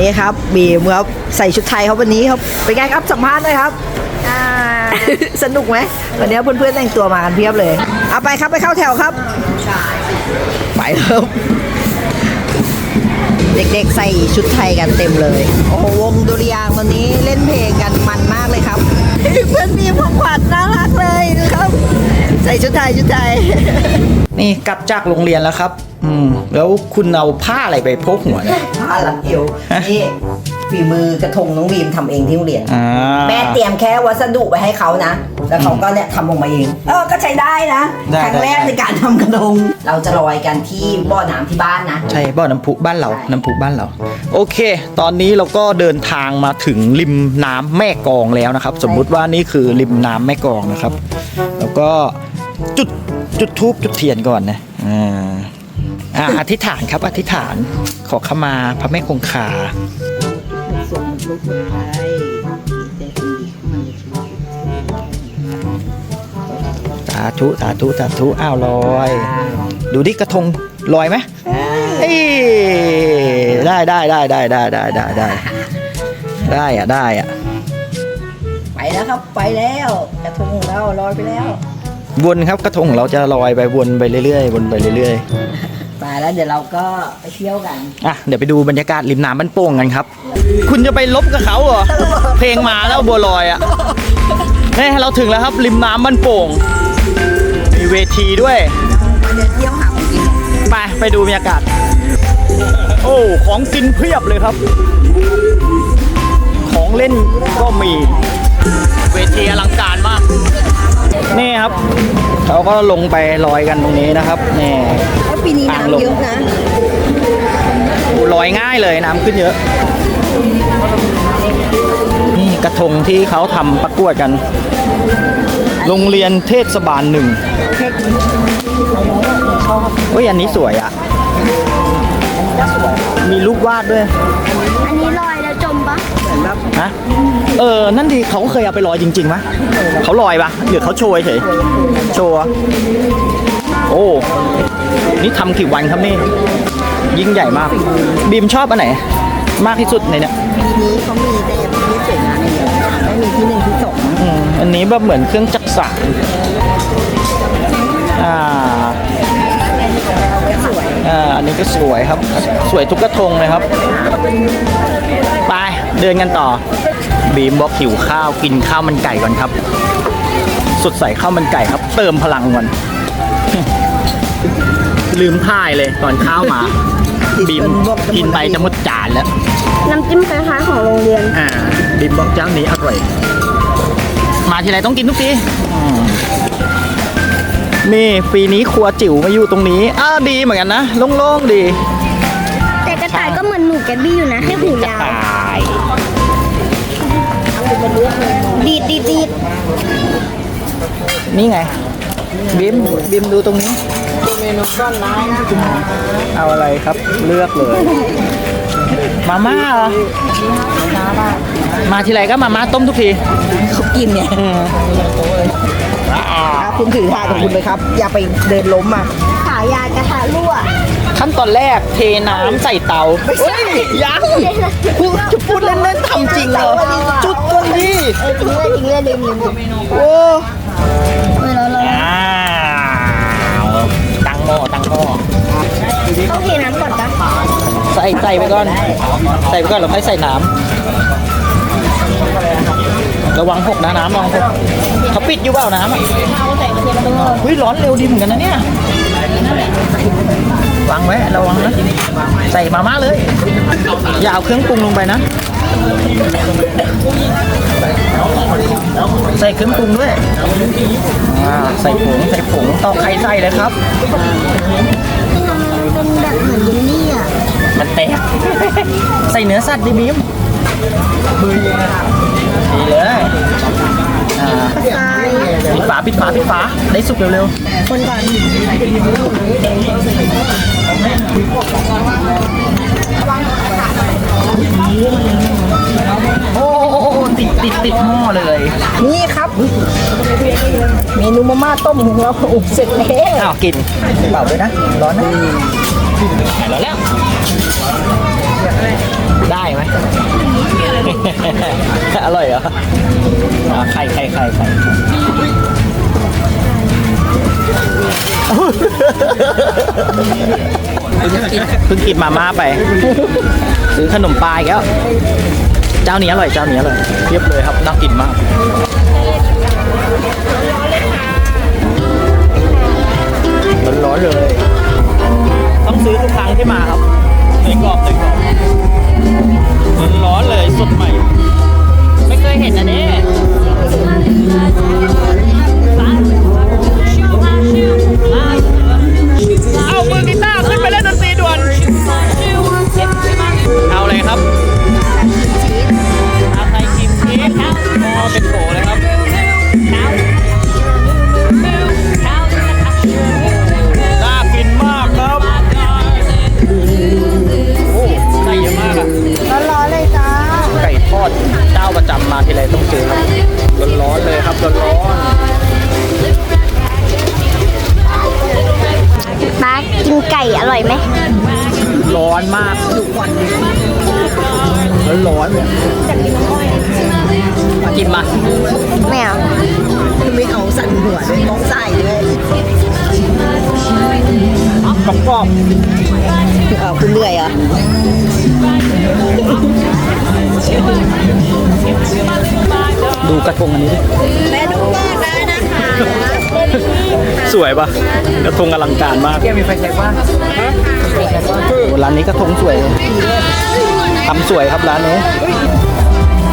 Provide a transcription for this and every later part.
นี่ครับบีมครับใส่ชุดไทยครับวันนี้ครับเป็นไงครับสัมภาษณ์หน่อยครับอ่าสนุกไหมวันนี้เพื่อนๆแต่งตัวมากันเพียบเลยเอาไปครับไปเข้าแถวครับ ไปครับเด็กๆใส่ชุดไทยกันเต็มเลย โอ้โหวงดุริยางค์วันนี้เล่นเพลงกันมันมากเลยครั ชุดไทยชุดไทย นี่กลับจากโรงเรียนแล้วครับ อืม แล้วคุณเอาผ้าอะไรไปพกหัวเนี่ย ผ้าหลังเอวนี่ฝีมือกระทงน้องบีมทำเองที่โรงเรียน อ่าแม่เตรียมแค่วัสดุไปให้เขานะ แล้วเขาก็เนี่ยทำออกมาเอง เออ ก็ใช้ได้นะ ได้ครั้งแรกได้ ในการทำกระทง เราจะลอยกันที่บ่อน้ำที่บ้านนะ ใช่บ่อน้ำพุบ้านเรา น้ำพุบ้านเรา โอเค ตอนนี้เราก็เดินทางมาถึงริมน้ำแม่กลองแล้วนะครับ สมมุติว่านี่คือริมน้ำแม่กลองนะครับ แล้วก็ จุดจุดทูบจุดเทียนก่อนนะอ่าอ่าอธิษฐานครับ อธิษฐานขอขมาพระแม่คงคาส่งลูกไปแต่ดีเข้ามาในชีวิตสาธุสาธุสาธุอ้าวลอย ดูดิกระทงลอยไหมเอ้ยได้ได้ได้ได้ได้ได้ได้ได้ได้อะได้อะไปแล้วครับไปแล้ว กระทงของเราลอยไปแล้ว วนครับกระทงของเราจะลอยไปวนไปเรื่อยๆวนไปเรื่อยไปแล้วเดี๋ยวเราก็ไปเที่ยวกัน ๆอะเดี๋ยวไปดูบรรยากาศริมน้ำบ้านโป่งกันครับ คุณจะไปลบกับเขาเหรอเพลงมาแล้วบัวลอยอะนี่เราถึงแล้วครับริมน้ำบ้านโป่งมีเวทีด้วย เดี๋ยวเที่ยวหาของกินไปไปดูบรรยากาศ โอ้ของกินเพียบเลยครับ ของเล่นก็มี เวทีอลังการมาก นี่ครับเขาก็ลงไปลอยกันตรงนี้นะครับนี่แล้วปีนี้ทางลงน้ำเยอะนะลอยง่ายเลยน้ำขึ้นเยอะ นี่กระทงที่เขาทำประกวดกัน โรงเรียนเทศบาลหนึ่งเฮ้ยอันนี้สวยอะมีรูปวาดด้วย อันนี้ลอยแล้วจ มปะฮะเออ นั่นดีเขาเคยเอาไปลอยจริงๆมะเขาลอยปะหรือเขาโชว์เฉยโชว์อะโอ้ นี่ทำกี่วันครับนี่ ยิ่งใหญ่มาก บีมชอบอันไหน มากที่สุดในเนี่ยปีนี้เขามีแต่ที่สวยงามอย่างเดียวไม่มีที่หนึ่งที่สองอืมอันนี้แบบเหมือนเครื่องจักรสานอ่าสวยอ่าอันนี้ก็สวยครับ สวยทุกกระทงเลยครับไป เดินกันต่อ บีมบอกหิวข้าวกินข้าวมันไก่ก่อนครับ สดใสข้าวมันไก่ครับ เติมพลังก่อน ลืมท่ายเลยตอนข้าวมา บีมกินไปจะหมดจานแล้ว น้ำจิ้มคล้ายๆของโรงเรียน อ่าบิมบอกเจ้านี้อร่อย มาทีไรต้องกินทุกทีอืมนี่ปีนี้ครัวจิ๋วมาอยู่ตรงนี้ อ้าวดีเหมือนกันนะโล่งๆดี แต่กระต่ายก็เหมือนหนูแกบบี้อยู่นะแค่หูยาวตาย ดีดดีดดีดนี่ไง บิมบิมดูตรงนี้เอาอะไรครับเลือกเลย มาม่าเหรอมาทีไรก็มาม่าต้มทุกทีเขากินเนี่ยอืมอ่าคุณถือถาดของคุณเลยครับ อย่าไปเดินล้มอะขายายกระทะรั่ว ขั้นตอนแรกเทน้ำใส่เตาเฮ้ยยังพูดจะพูดเล่นๆทำจริงเหรอจุดก่อนดิเออจริงเลยจริงเลยลืมลืมลืมโอ้เออแล้วแล้วอ้าวตั้งหม้อตั้งหม้อต้องเทน้ำก่อนปะใส่ใส่ไปก่อน ใส่ไปก่อนแล้วค่อยใส่น้ำระวังหกนะน้ำระวังหกเขาปิดอยู่เปล่าน้ำอะเฮ้ยร้อนเร็วดีเหมือนกันนะเนี่ย วางไว้ระวังนะใส่มาม่าเลย อย่าเอาเครื่องปรุงลงไปนะ ใส่เครื่องปรุงด้วยอ่าใส่ผงใส่ผงตอกไข่ใส่เลยครับเป็นแบบเหมือนเยลลี่อะมันแตกใส่เนื้อสัตว์ดิบิมดีเลยอ่า ทรายปิดฝาปิดฝาปิดฝาได้สุกเร็วคนก่อนๆโอ้โอ้โอ้ติดติดติดหม้อเลย นี่ครับ เมนูมาม่าต้มของเราอุบเสร็จแล้วอ้าวกินเปล่าด้วยนะ ร้อนนะร้อนแล้ว ได้ไหม อร่อยเหรออ่ไข่ไข่ไข่ไข่เพิ่งกินมาม่าไป ซื้อขนมปลายแล้ว เจ้านี้อร่อย เจ้านี้อร่อยเทียบเลยครับ น่ากินมาก กรอบกรอบเออคุณเหนื่อยเหรอๆดูกระทงอันนี้ดิแม่ดูบ้านได้นะคะสวยปะกระทงอลังการมากมีไฟแช็กว่าร้านนี้กระทงสวยเลยทำสวยครับร้านนี้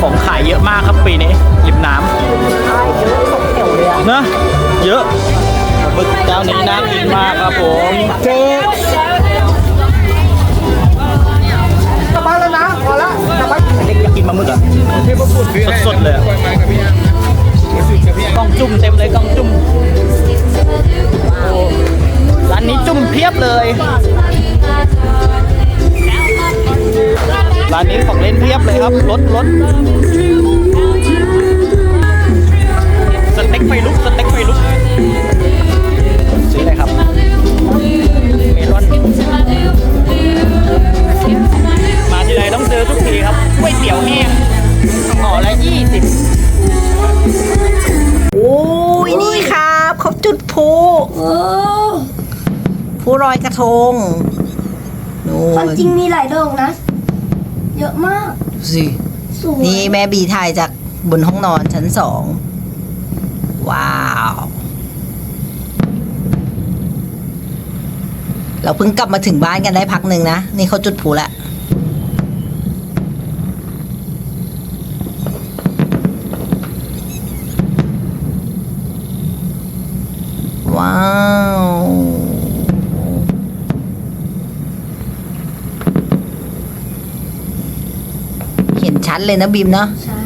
ของขายเยอะมากครับปีนี้ริมน้ำนะเยอะ บึกเจ้านี้น่ากินมากครับผม เจอ ผู้ลอยกระทงนู่ความนจริงมีหลายดอกนะ เยอะมากดูสิ สวยนี่แม่บีถ่ายจากบนห้องนอนชั้นสอง ว้าว เราเพิ่งกลับมาถึงบ้านกันได้พักหนึ่งนะ นี่เขาจุดพลุละว้าว เห็นชัดเลยนะบิมเนาะใช่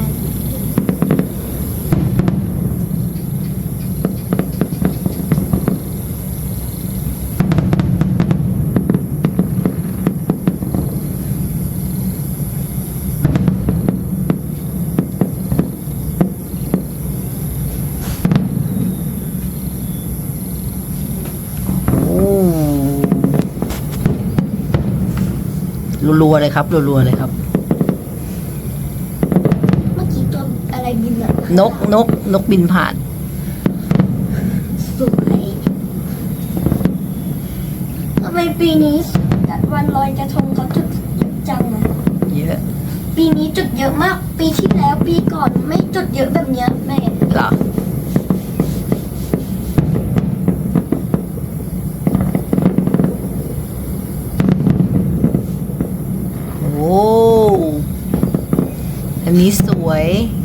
รัวๆเลยครับรัวๆเลยครับ นอะนกนกนกบินผ่าน สวยทำไมปีนี้วันลอยกระทงเขาจุดเยอะจังนะเยอะปีนี้จุดเยอะมาก ปีที่แล้วปีก่อนไม่จุดเยอะแบบเนี้ยแม่เหรอโอ้อันนี้สวยโอ้โห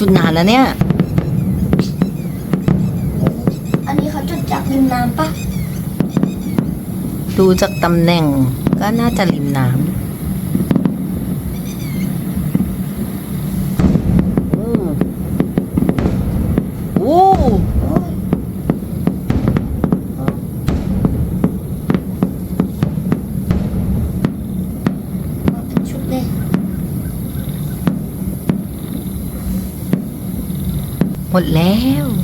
จุดนานแล้วเนี่ย อันนี้เขาจุดจากริมน้ำปะดูจากตำแหน่งก็น่าจะริมน้ำโอ้โอ้ โอ้ยมาเป็นชุดเลย ห มดแล้ว